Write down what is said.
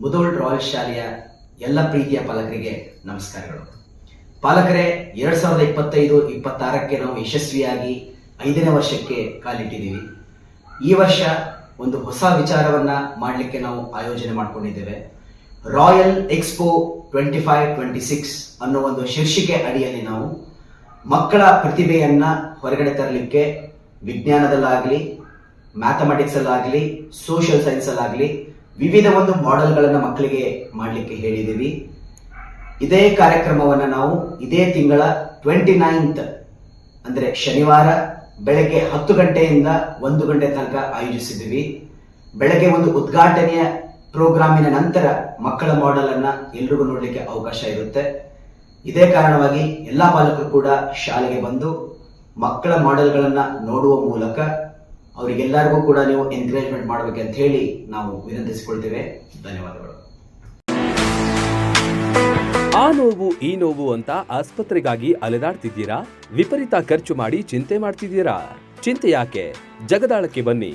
Mudhol royal ಶಾಲೆಯ ಎಲ್ಲ ಪ್ರೀತಿಯ ಪಾಲಕರಿಗೆ ನಮಸ್ಕಾರಗಳು. ಪಾಲಕರೇ, ಎರಡ್ ಸಾವಿರದ ಇಪ್ಪತ್ತೈದು, ಇಪ್ಪತ್ತಾರಕ್ಕೆ ನಾವು ಯಶಸ್ವಿಯಾಗಿ ಐದನೇ ವರ್ಷಕ್ಕೆ ಕಾಲಿಟ್ಟಿದ್ದೀವಿ. ಈ ವರ್ಷ ಒಂದು ಹೊಸ ವಿಚಾರವನ್ನ ಮಾಡಲಿಕ್ಕೆ ನಾವು ಆಯೋಜನೆ ಮಾಡಿಕೊಂಡಿದ್ದೇವೆ. Royal expo twenty five, twenty six ಅನ್ನೋ ಒಂದು ಶೀರ್ಷಿಕೆ ಅಡಿಯಲ್ಲಿ ನಾವು ಮಕ್ಕಳ ಪ್ರತಿಭೆಯನ್ನ ಹೊರಗಡೆ ತರಲಿಕ್ಕೆ ವಿಜ್ಞಾನದಲ್ಲಾಗಲಿ ಮ್ಯಾಥಮೆಟಿಕ್ಸ್ ಅಲ್ಲಾಗಲಿ ಸೋಷಿಯಲ್ ಸೈನ್ಸ್ ಅಲ್ಲಾಗಲಿ ವಿವಿಧ ಒಂದು ಮಾಡೆಲ್ಗಳನ್ನು ಮಕ್ಕಳಿಗೆ ಮಾಡಲಿಕ್ಕೆ ಹೇಳಿದ್ದೀವಿ. ಇದೇ ಕಾರ್ಯಕ್ರಮವನ್ನು ನಾವು ಇದೇ ತಿಂಗಳ ಟ್ವೆಂಟಿ ನೈನ್ತ್ ಅಂದರೆ ಶನಿವಾರ ಬೆಳಗ್ಗೆ ಹತ್ತು ಗಂಟೆಯಿಂದ ಒಂದು ಗಂಟೆ ತನಕ ಆಯೋಜಿಸಿದ್ದೀವಿ. ಬೆಳಗ್ಗೆ ಒಂದು ಉದ್ಘಾಟನೆಯ ಪ್ರೋಗ್ರಾಮಿನ ನಂತರ ಮಕ್ಕಳ ಮಾಡೆಲ್ ಅನ್ನ ಎಲ್ರಿಗೂ ನೋಡಲಿಕ್ಕೆ ಅವಕಾಶ ಇರುತ್ತೆ. ಇದೇ ಕಾರಣವಾಗಿ ಎಲ್ಲಾ ಪಾಲಕರು ಕೂಡ ಶಾಲೆಗೆ ಬಂದು ಮಕ್ಕಳ ಮಾಡೆಲ್ಗಳನ್ನ ನೋಡುವ ಮೂಲಕ ಅವರಿಗೆಲ್ಲರಿಗೂ ಕೂಡ ನೀವು ಎನ್ಕರೇಜ್ಮೆಂಟ್ ಅಂತ ಹೇಳಿ ನಾವು ವಿನಂತಿಸಿಕೊಳ್ತೇವೆ. ಧನ್ಯವಾದಗಳು. ಆ ನೋವು, ಈ ನೋವು ಅಂತ ಆಸ್ಪತ್ರೆಗಾಗಿ ಅಲೆದಾಡ್ತಿದ್ದೀರಾ? ವಿಪರೀತ ಖರ್ಚು ಮಾಡಿ ಚಿಂತೆ ಮಾಡ್ತಿದ್ದೀರಾ? ಚಿಂತೆ ಯಾಕೆ? ಜಗದಾಳಕ್ಕೆ ಬನ್ನಿ.